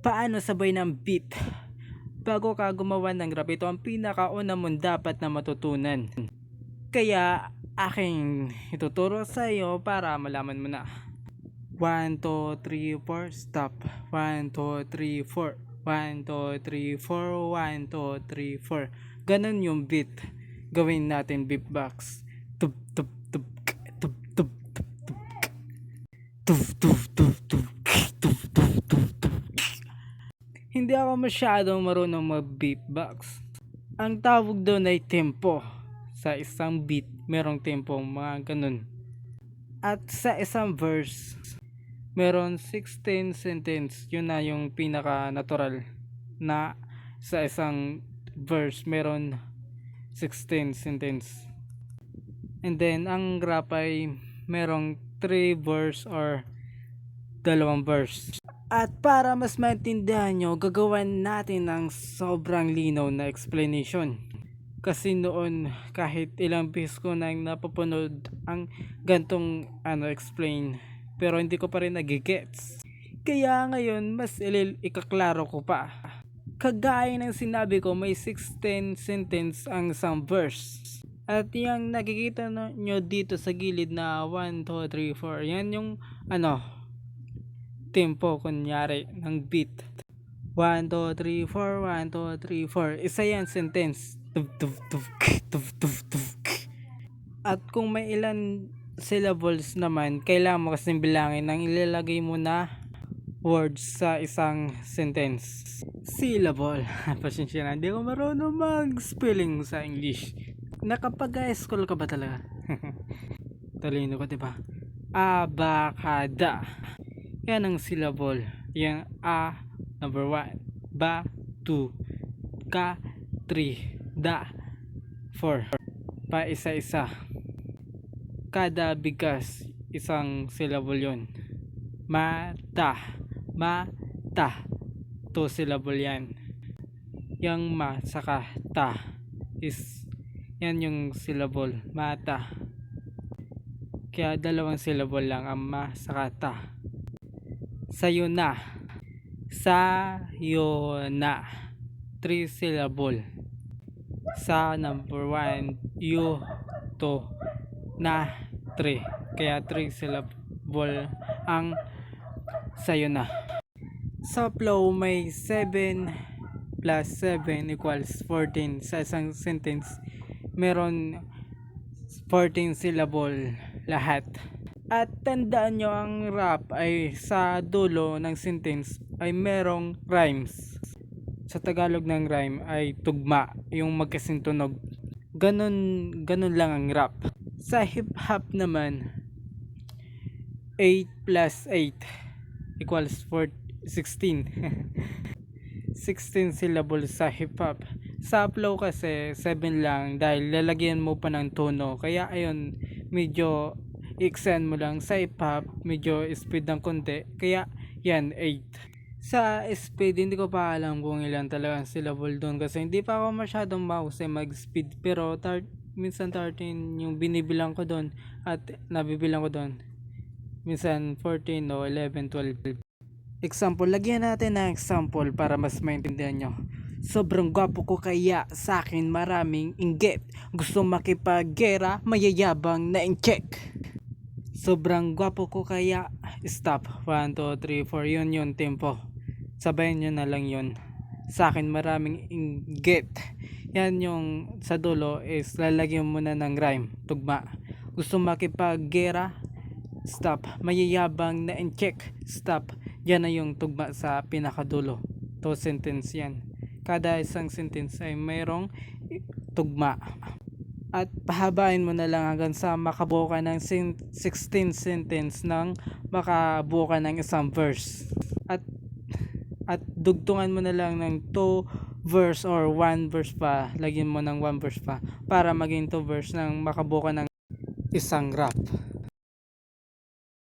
Paano sabay ng beat? Bago ka gumawa ng rap, ito ang pinakauna mong dapat na matutunan. Kaya aking ituturo sa iyo para malaman mo na. 1, 2, 3, 4, stop. 1, 2, 3, 4. 1, 2, 3, 4. 1, 2, 3, 4. Ganon yung beat. Gawin natin beatbox. Tup, tup, tup, k, tup, tup, tup, tup, k. Tuf, tuf, tuf, tuf, k, tuf, tuf, tuf, tuf, k. Hindi ako masyadong marunong mag-beatbox. Ang tawag doon ay tempo. Sa isang beat, merong tempo, mga ganun. At sa isang verse, meron 16 sentence. Yun na yung pinaka-natural na sa isang verse, meron 16 sentence. And then, ang rap ay merong 3 verse or dalawang verse. At para mas maintindihan nyo, gagawan natin ng sobrang linaw na explanation. Kasi noon, kahit ilang beses ko nang napapanood ang gantong ano, explain, pero hindi ko pa rin nagigets. Kaya ngayon, mas ilil ikaklaro ko pa. Kagaya ng sinabi ko, may 16 sentence ang isang verse. At yung nakikita nyo dito sa gilid na 1, 2, 3, 4, yan yung ano, tempo kunyari ng beat. 1, 2, 3, 4, 1, 2, 3, 4. Isa yan sentence. Tuf, tuf, tuf, tuf, tuf, tuf. At kung may ilan syllables naman, kailangan mo kasing bilangin ng ilalagay mo na words sa isang sentence. Syllable. Pasensya na, hindi ko marunong mag-spelling sa English. Nakapag-school ka ba talaga? Talino ko, diba? Abakada. Yan ang syllable. Yung A, number 1. Ba, 2. Ka, 3. Da, 4. Pa isa-isa. Kada bigas, isang syllable yun. Mata. Mata. Two syllable yan. Yung ma, saka ta. Is, yan yung syllable. Mata. Kaya dalawang syllable lang ang ma, saka ta. Sayo na. Sayo na. Three syllable. Sa number one, you, to, na, three. Kaya three syllable ang sayo na. Sa flow may 7 plus 7 equals 14 sa isang sentence. Meron 14 syllable lahat. At tandaan nyo ang rap ay sa dulo ng sentence ay merong rhymes. Sa Tagalog ng rhyme ay tugma, yung magkasintunog. Ganon, ganon lang ang rap. Sa hip hop naman, 8 plus 8 equals 4, 16. 16 syllables sa hip hop. Sa flow kasi 7 lang dahil lalagyan mo pa ng tono. Kaya ayun, medyo i-extend mo lang sa hop, medyo speed ng konti. Kaya yan 8. Sa speed, hindi ko pa alam kung ilan talaga ang syllable doon kasi hindi pa ako masyadong mahusay mag-speed pero tar- minsan 13 yung binibilang ko doon at nabibilang ko doon. Minsan 14 o 11, 12. Example, lagyan natin ng example para mas maintindihan nyo. Sobrang gwapo ko kaya sa akin maraming inggit. Gusto makipaggera, mayayabang na in-check. Sobrang gwapo ko kaya stop. 1, 2, 3, 4. Yun yun tempo. Sabayan nyo na lang yun. Sa akin maraming inggit. Yan yung sa dulo is lalagyan mo na ng rhyme. Tugma. Gusto makipaggera, stop. Mayayabang na in-check, stop. Yan na yung tugma sa pinakadulo. To sentence yan. Kada isang sentence ay mayroong tugma. At pahabain mo na lang hanggang sa makabuo ka ng sin- 16 sentence ng makabuo ka ng isang verse. At at dugtungan mo na lang ng 2 verse or 1 verse pa. Lagyan mo ng 1 verse pa para maging 2 verse nang makabuo ka ng isang rap.